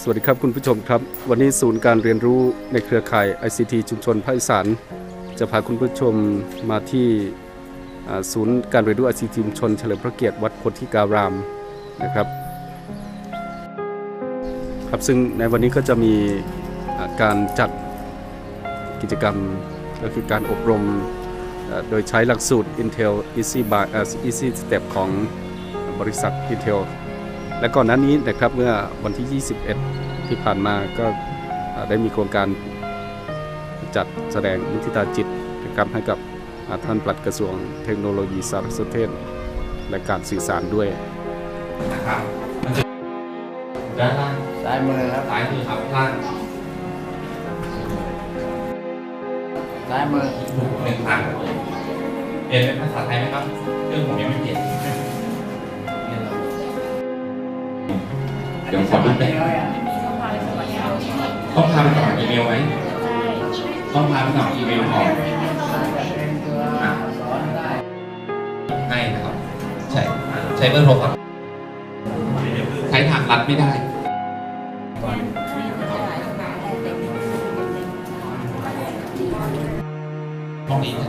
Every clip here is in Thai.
สวัสดีครับคุณผู้ชมครับ วันนี้ศูนย์การเรียนรู้ในเครือข่าย ICT ชุมชนภาคอีสานจะพาคุณผู้ชมมาที่ศูนย์การเรียนรู้ ICT ชุมชนเฉลิมพระเกียรติวัดโพธิการามนะครับครับซึ่งในวันนี้ก็จะมีการจัดกิจกรรมก็คือการอบรมโดยใช้หลักสูตร Intel Easy by Easy Step ของบริษัท Intel และก่อนหน้านี้นะครับเมื่อวันที่ 21 ที่ผ่านมาก็เอ่อได้มีโครงการจัดแสดงมุทิตาจิตนะครับให้กับอ่าท่านปลัดกระทรวงเทคโนโลยีสารสนเทศ และการสื่อสารด้วยนะครับมันจะด้านล่างซ้ายมือครับซ้ายมือครับล่างซ้ายมือหนึ่งพันเปลี่ยนเป็นภาษาไทยไหมครับเครื่องผมยังไม่เปลี่ยน เดี๋ยวขอดูแป๊บต้องพาไปสมัครอีเมลไหมต้องพาไปสมัครอีเมลก่อนอะสอนได้ให้นะครับ ใช่ใช้เบอร์โทรครับใช้ทางลัดไม่ได้ห้องนี้นะ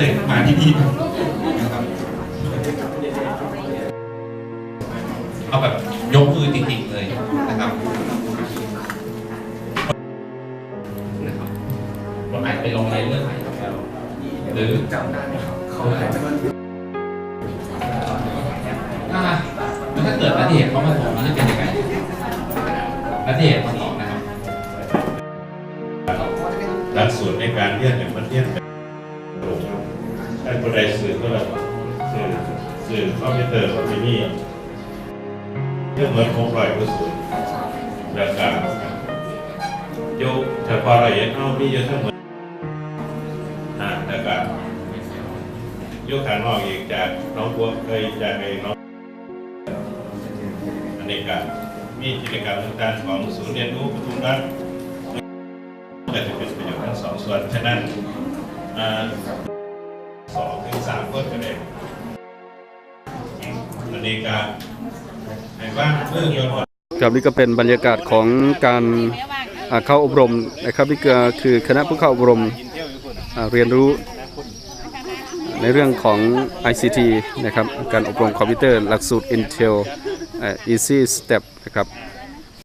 ครับมาที่นี่นะครับเอาแบบยกมือจริงๆเลยนะครับนะครับเราอาจไปลองในเรื่องไหนหรือจำได้ไหมครับเขาอาแล้วถ้าเกิดนัเดชน์เขามาสอนมันจะเป็นยังไงนัเดชน์มาสอนนะครับหลักสูตรในการเรียนเนี่ยมันเรียน แบบไอ้คนใดสื่อก็แบบสื่อสื่อคอมพิวเตอร์คอมพิวนี่เรื่องเหมือนโครงลอยกระสุนแล้วก็โยกเฉพาะเราเห็นเอามีเยอะเทั้งหมดอ่าแล้วก็โยกขานอกอีกจากน้องบัวเคยจากไอ้น้องอันนี้ก็มีกิจกรรมต่างๆของศูนย์เรียนรู้ปทุมรัฐก็จะเป็นประโยชน์ทั้งสองส่วนฉะนั้นอ่า ถึงสามคนก็ได้อันนี้ก็ให้างเพื่อยนต์ครับนี่ก็เป็นบรรยากาศของการเข้าอบรมนะครับนี่ก็คือคณะผู้เข้าอบรมเรียนรู้ในเรื่องของ ICT นะครับ การอบรมคอมพิวเตอร์หลักสูตร Intel อ่า Easy Step นะครับ